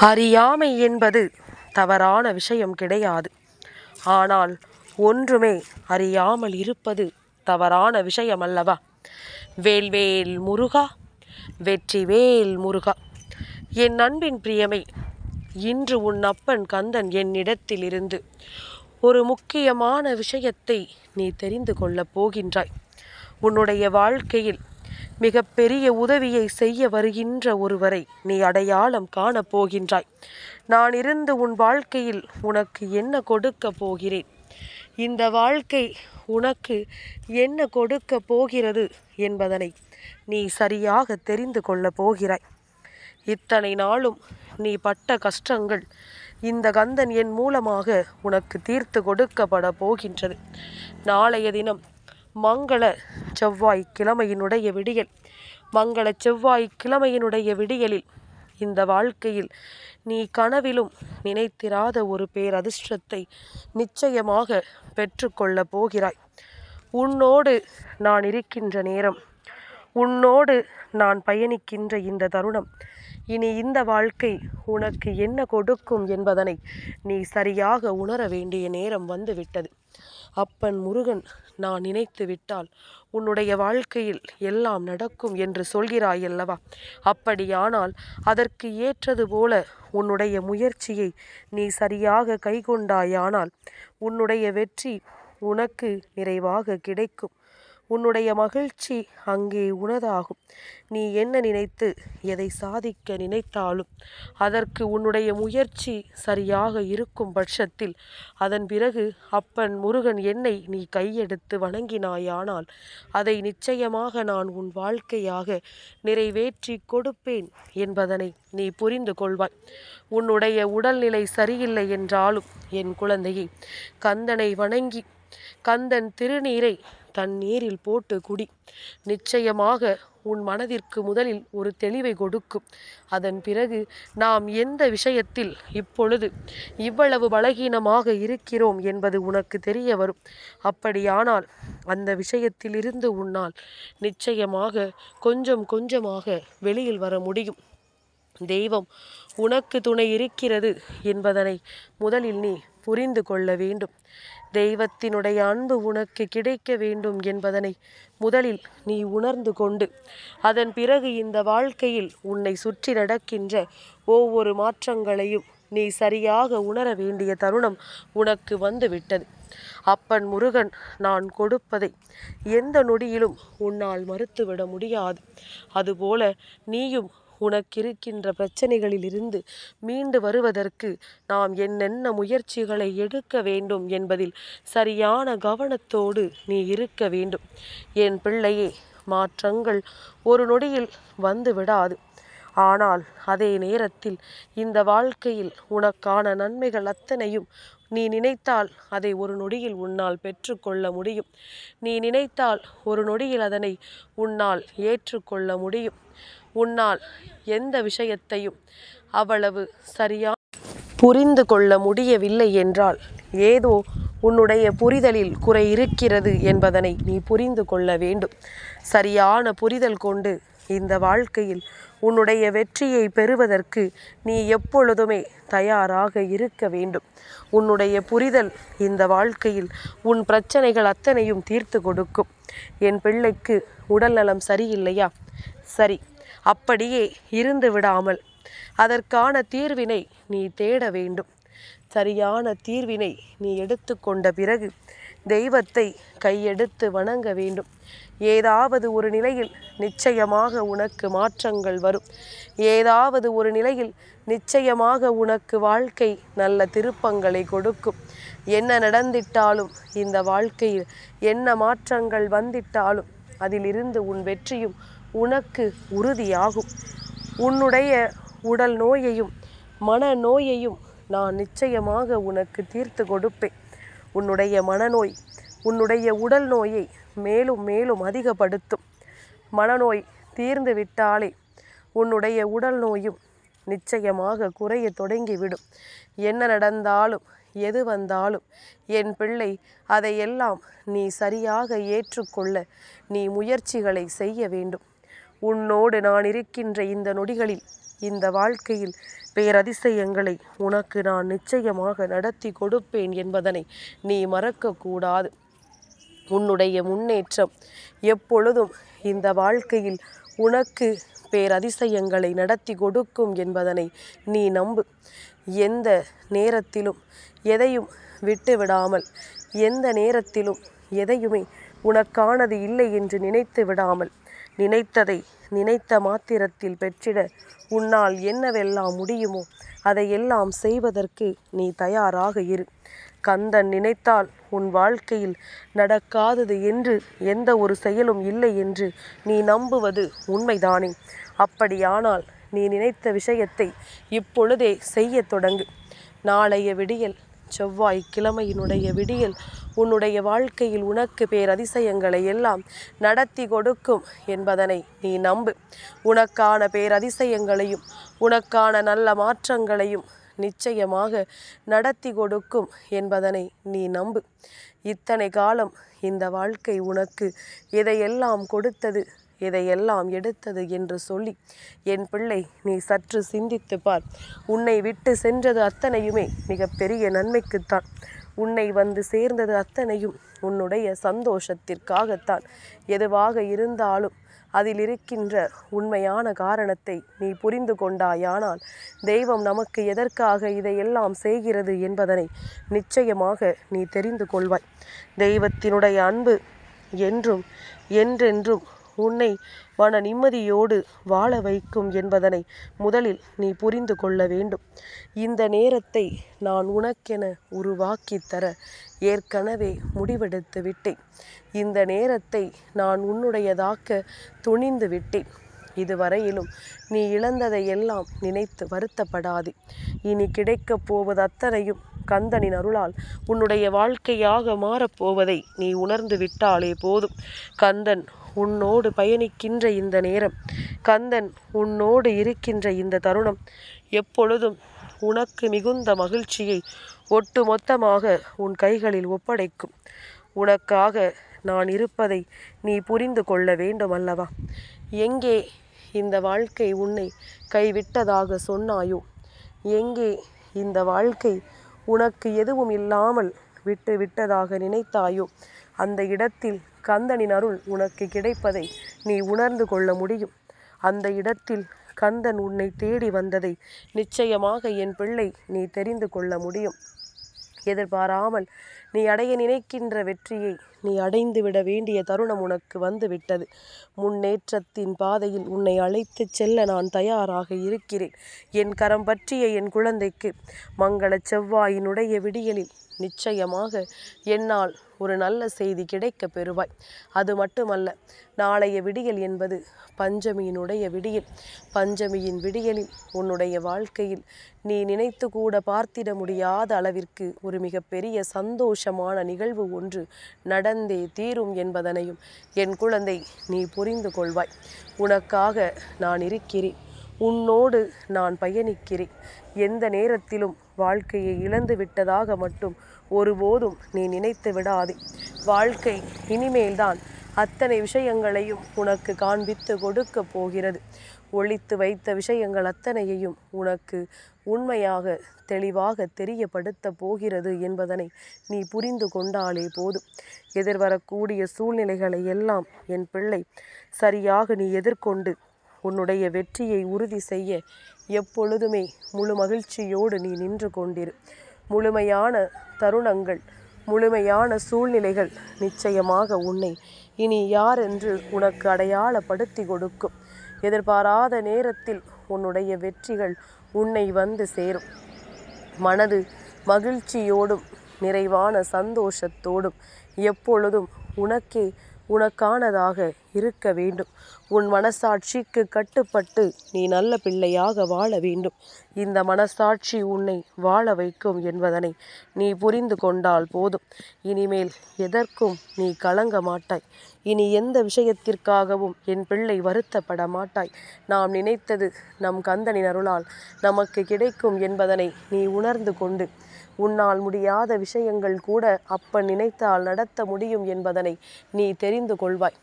அறியாமை என்பது தவறான விஷயம் கிடையாது. ஆனால் ஒன்றுமே அறியாமல் இருப்பது தவறான விஷயம் அல்லவா வேல்வேல் முருகா வெற்றிவேல் முருகா. என் அன்பின் பிரியமை இன்று உன் அப்பன் கந்தன் என்னிடத்திலிருந்து ஒரு முக்கியமான விஷயத்தை நீ தெரிந்து கொள்ளப் போகின்றாய். உன்னுடைய வாழ்க்கையில் மிகப்பெரிய உதவியை செய்ய வருகின்ற ஒருவரை நீ அடையாளம் காணப் போகின்றாய். நான் இருந்து உன் வாழ்க்கையில் உனக்கு என்ன கொடுக்க போகிறேன்? இந்த வாழ்க்கை உனக்கு என்ன கொடுக்க போகிறது என்பதனை நீ சரியாக தெரிந்து கொள்ளப் போகிறாய். இத்தனை நாளும் நீ பட்ட கஷ்டங்கள் இந்த கந்தன் என் மூலமாக உனக்கு தீர்த்து கொடுக்கப்பட போகின்றது. நாளைய தினம் மங்கள செவ்வாய் கிழமையினுடைய விடியல். மங்கள செவ்வாய் கிழமையினுடைய விடியலில் இந்த வாழ்க்கையில் நீ கனவிலும் நினைத்திராத ஒரு பேரதிர்ஷ்டத்தை நிச்சயமாக பெற்றுக்கொள்ளப் போகிறாய். உன்னோடு நான் இருக்கின்ற நேரம் உன்னோடு நான் பயணிக்கின்ற இந்த தருணம் இனி இந்த வாழ்க்கை உனக்கு என்ன கொடுக்கும் என்பதனை நீ சரியாக உணர வேண்டிய நேரம் வந்துவிட்டது. அப்பன் முருகன் நான் நினைத்து விட்டால் உன்னுடைய வாழ்க்கையில் எல்லாம் நடக்கும் என்று சொல்கிறாய் அல்லவா அப்படியானால் அதற்கு ஏற்றது போல உன்னுடைய முயற்சியை நீ சரியாக கைகொண்டாயானால் உன்னுடைய வெற்றி உனக்கு நிறைவாக கிடைக்கும். உன்னுடைய மகிழ்ச்சி அங்கே உனதாகும். நீ என்ன நினைத்து எதை சாதிக்க நினைத்தாலும் அதற்கு உன்னுடைய முயற்சி சரியாக இருக்கும் பட்சத்தில் அதன் பிறகு அப்பன் முருகன் என்னை நீ கையெடுத்து வணங்கினாயானால் அதை நிச்சயமாக நான் உன் வாழ்க்கையாக நிறைவேற்றி கொடுப்பேன் என்பதனை நீ புரிந்து கொள்வாய். உன்னுடைய உடல்நிலை சரியில்லை என்றாலும் என் குழந்தையை கந்தனை வணங்கி கந்தன் திருநீரை தண்ணீரில் போட்டு குடி. நிச்சயமாக உன் மனதிற்கு முதலில் ஒரு தெளிவை கொடுக்கும். அதன் பிறகு நாம் எந்த விஷயத்தில் இப்பொழுது இவ்வளவு பலகீனமாக இருக்கிறோம் என்பது உனக்கு தெரிய வரும். அப்படியானால் அந்த விஷயத்திலிருந்து உன்னால் நிச்சயமாக கொஞ்சம் கொஞ்சமாக வெளியில் வர முடியும். தெய்வம் உனக்கு துணை இருக்கிறது என்பதனை முதலில் நீ புரிந்து கொள்ள வேண்டும். தெய்வத்தினுடைய அன்பு உனக்கு கிடைக்க வேண்டும் என்பதனை முதலில் நீ உணர்ந்து கொண்டு அதன் பிறகு இந்த வாழ்க்கையில் உன்னை சுற்றி நடக்கின்ற ஒவ்வொரு மாற்றங்களையும் நீ சரியாக உணர வேண்டிய தருணம் உனக்கு வந்துவிட்டது. அப்பன் முருகன் நான் கொடுப்பதை எந்த நொடியிலும் உன்னால் மறுத்துவிட முடியாது. அதுபோல நீயும் உனக்கிருக்கின்ற பிரச்சனைகளிலிருந்து மீண்டு வருவதற்கு நாம் என்னென்ன முயற்சிகளை எடுக்க வேண்டும் என்பதில் சரியான கவனத்தோடு நீ இருக்க வேண்டும். என் பிள்ளையே மாற்றங்கள் ஒரு நொடியில் வந்து விடாது. ஆனால் அதே நேரத்தில் இந்த வாழ்க்கையில் உனக்கான நன்மைகள் அத்தனையும் நீ நினைத்தால் அதை ஒரு நொடியில் உன்னால் பெற்றுக்கொள்ள முடியும். நீ நினைத்தால் ஒரு நொடியில் அதனை உன்னால் ஏற்றுக்கொள்ள முடியும். உன்னால் எந்த விஷயத்தையும் அவ்வளவு சரியா புரிந்து கொள்ள முடியவில்லை என்றால் ஏதோ உன்னுடைய புரிதலில் குறை இருக்கிறது என்பதனை நீ புரிந்து கொள்ள வேண்டும். சரியான புரிதல் கொண்டு இந்த வாழ்க்கையில் உன்னுடைய வெற்றியை பெறுவதற்கு நீ எப்பொழுதுமே தயாராக இருக்க வேண்டும். உன்னுடைய புரிதல் இந்த வாழ்க்கையில் உன் பிரச்சனைகள் அத்தனையும் தீர்த்து கொடுக்கும். என் பிள்ளைக்கு உடல்நலம் சரியில்லையா? சரி அப்படியே இருந்து விடாமல் அதற்கான தீர்வினை நீ தேட வேண்டும். சரியான தீர்வினை நீ எடுத்துக்கொண்ட பிறகு தெய்வத்தை கையெடுத்து வணங்க வேண்டும். ஏதாவது ஒரு நிலையில் நிச்சயமாக உனக்கு மாற்றங்கள் வரும். ஏதாவது ஒரு நிலையில் நிச்சயமாக உனக்கு வாழ்க்கை நல்ல திருப்பங்களை கொடுக்கும். என்ன நடந்திட்டாலும் இந்த வாழ்க்கையில் என்ன மாற்றங்கள் வந்திட்டாலும் அதிலிருந்து உன் வெற்றியும் உனக்கு உறுதியாகும். உன்னுடைய உடல் நோயையும் மன நோயையும் நான் நிச்சயமாக உனக்கு தீர்த்து கொடுப்பேன். உன்னுடைய மனநோய் உன்னுடைய உடல் நோயை மேலும் மேலும் அதிகப்படுத்தும். மனநோய் தீர்ந்து விட்டாலே உன்னுடைய உடல் நோயும் நிச்சயமாக குறைய தொடங்கிவிடும். என்ன நடந்தாலும் எது வந்தாலும் என் பிள்ளை அதையெல்லாம் நீ சரியாக ஏற்றுக்கொள்ள நீ முயற்சிகளை செய்ய வேண்டும். உன்னோடு நான் இருக்கின்ற இந்த நொடிகளில் இந்த வாழ்க்கையில் பேரதிசயங்களை உனக்கு நான் நிச்சயமாக நடத்தி கொடுப்பேன் என்பதனை நீ மறக்கக்கூடாது. உன்னுடைய முன்னேற்றம் எப்பொழுதும் இந்த வாழ்க்கையில் உனக்கு பேரதிசயங்களை நடத்தி கொடுக்கும் என்பதனை நீ நம்பு. எந்த நேரத்திலும் எதையும் விட்டுவிடாமல் எந்த நேரத்திலும் எதையுமே உனக்கானது இல்லை என்று நினைத்து விடாமல் நினைத்ததை நினைத்த மாத்திரத்தில் பெற்றிட உன்னால் என்னவெல்லாம் முடியுமோ அதையெல்லாம் செய்வதற்கு நீ தயாராக இரு. கந்தன் நினைத்தால் உன் வாழ்க்கையில் நடக்காதது என்று எந்த ஒரு செயலும் இல்லை என்று நீ நம்புவது உண்மைதானே? அப்படியானால் நீ நினைத்த விஷயத்தை இப்பொழுதே செய்ய தொடங்கு. நாளைய விடியல் செவ்வாய் கிழமையினுடைய விடியல் உன்னுடைய வாழ்க்கையில் உனக்கு பேரதிசயங்களை எல்லாம் நடத்தி கொடுக்கும் என்பதனை நீ நம்பு. உனக்கான பேரதிசயங்களையும் உனக்கான நல்ல மாற்றங்களையும் நிச்சயமாக நடத்தி கொடுக்கும் என்பதனை நீ நம்பு. இத்தனை காலம் இந்த வாழ்க்கை உனக்கு எதையெல்லாம் கொடுத்தது? இதையெல்லாம் எடுத்தது என்று சொல்லி என் பிள்ளை நீ சற்று சிந்தித்து பார். உன்னை விட்டு சென்றது அத்தனையுமே மிகப்பெரிய நன்மைக்குத்தான். உன்னை வந்து சேர்ந்தது அத்தனையும் உன்னுடைய சந்தோஷத்திற்காகத்தான். எதுவாக இருந்தாலும் அதில் இருக்கின்ற உண்மையான காரணத்தை நீ புரிந்து கொண்டாயானால் தெய்வம் நமக்கு எதற்காக இதையெல்லாம் செய்கிறது என்பதனை நிச்சயமாக நீ தெரிந்து கொள்வாய். தெய்வத்தினுடைய அன்பு என்றும் என்றென்றும் உன்னை மன நிம்மதியோடு வாழ வைக்கும் என்பதனை முதலில் நீ புரிந்து கொள்ள வேண்டும். இந்த நேரத்தை நான் உனக்கென உருவாக்கி தர ஏற்கனவே முடிவெடுத்து விட்டேன். இந்த நேரத்தை நான் உன்னுடையதாக்க துணிந்து விட்டேன். இதுவரையிலும் நீ இழந்ததை எல்லாம் நினைத்து வருத்தப்படாது. இனி கிடைக்கப் போவது அத்தனையும் கந்தனின் அருளால் உன்னுடைய வாழ்க்கையாக மாறப்போவதை நீ உணர்ந்து விட்டாலே போதும். கந்தன் உன்னோடு பயணிக்கின்ற இந்த நேரம். கந்தன் உன்னோடு இருக்கின்ற இந்த தருணம் எப்பொழுதும் உனக்கு மிகுந்த மகிழ்ச்சியை ஒட்டு மொத்தமாக உன் கைகளில் ஒப்படைக்கும். உனக்காக நான் இருப்பதை நீ புரிந்து கொள்ள வேண்டும் அல்லவா எங்கே இந்த வாழ்க்கை உன்னை கைவிட்டதாக சொன்னாயோ? எங்கே இந்த வாழ்க்கை உனக்கு எதுவும் இல்லாமல் விட்டு விட்டதாக நினைத்தாயோ? அந்த இடத்தில் கந்தனின் அருள் உனக்கு கிடைப்பதை நீ உணர்ந்து கொள்ள முடியும். அந்த இடத்தில் கந்தன் உன்னை தேடி வந்ததை நிச்சயமாக என் பிள்ளை நீ தெரிந்து கொள்ள முடியும். எதிர்பாராமல் நீ அடைய நினைக்கின்ற வெற்றியை நீ அடைந்துவிட வேண்டிய தருணம் உனக்கு வந்துவிட்டது முன்னேற்றத்தின் பாதையில் உன்னை அழைத்துச் செல்ல நான் தயாராக இருக்கிறேன். என் கரம் பற்றிய என் குழந்தைக்கு மங்கள செவ்வாயினுடைய விடியலில் நிச்சயமாக என்னால் ஒரு நல்ல செய்தி கிடைக்க பெறுவாய். அது மட்டுமல்ல நாளைய விடியல் என்பது பஞ்சமியினுடைய விடியல். பஞ்சமியின் விடியலில் உன்னுடைய வாழ்க்கையில் நீ நினைத்து கூட பார்த்திட முடியாத அளவிற்கு ஒரு மிகப்பெரிய சந்தோஷமான நிகழ்வு ஒன்று நடந்தே தீரும் என்பதனையும் என் குழந்தை நீ புரிந்து கொள்வாய். உனக்காக நான் இருக்கிறேன். உன்னோடு நான் பயணிக்கிறேன். எந்த நேரத்திலும் வாழ்க்கையை இழந்து விட்டதாக மட்டும் ஒருபோதும் நீ நினைத்து விடாதே. வாழ்க்கை இனிமேல்தான் அத்தனை விஷயங்களையும் உனக்கு காண்பித்து கொடுக்க போகிறது. ஒழித்து வைத்த விஷயங்கள் அத்தனையையும் உனக்கு உண்மையாக தெளிவாக தெரியப்படுத்த போகிறது என்பதனை நீ புரிந்து கொண்டாலே போதும். எதிர்வரக்கூடிய சூழ்நிலைகளை எல்லாம் என் பிள்ளை சரியாக நீ எதிர்கொண்டு உன்னுடைய வெற்றியை உறுதி செய்ய எப்பொழுதுமே முழு மகிழ்ச்சியோடு நீ நின்று கொண்டிரு. முழுமையான தருணங்கள் முழுமையான சூழ்நிலைகள் நிச்சயமாக உன்னை இனி யார் என்று உனக்கு அடையாளப்படுத்தி கொடுக்கும். எதிர்பாராத நேரத்தில் உன்னுடைய வெற்றிகள் உன்னை வந்து சேரும். மனது மகிழ்ச்சியோடும் நிறைவான சந்தோஷத்தோடும் எப்பொழுதும் உனக்கே உனக்கானதாக இருக்க வேண்டும். உன் மனசாட்சிக்கு கட்டுப்பட்டு நீ நல்ல பிள்ளையாக வாழ வேண்டும். இந்த மனசாட்சி உன்னை வாழ வைக்கும் என்பதனை நீ புரிந்து கொண்டால் போதும். இனிமேல் எதற்கும் நீ கலங்க மாட்டாய். இனி எந்த விஷயத்திற்காகவும் என் பிள்ளை வருத்தப்பட மாட்டாய். நாம் நினைத்தது நம் கந்தனின் அருளால் நமக்கு கிடைக்கும் என்பதனை நீ உணர்ந்து கொண்டு உன்னால் முடியாத விஷயங்கள் கூட அப்பன் நினைத்தால் நடத்த முடியும் என்பதனை நீ தெரிந்து கொள்வாய்.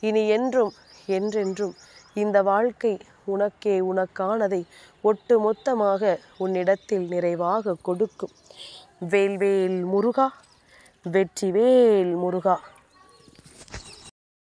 இனி என்றும் என்றென்றும் இந்த வாழ்க்கை உனக்கே உனக்கானதை ஒட்டு மொத்தமாக உன்னிடத்தில் நிறைவாக கொடுக்கும். வேல்வேல் முருகா வெற்றிவேல் முருகா.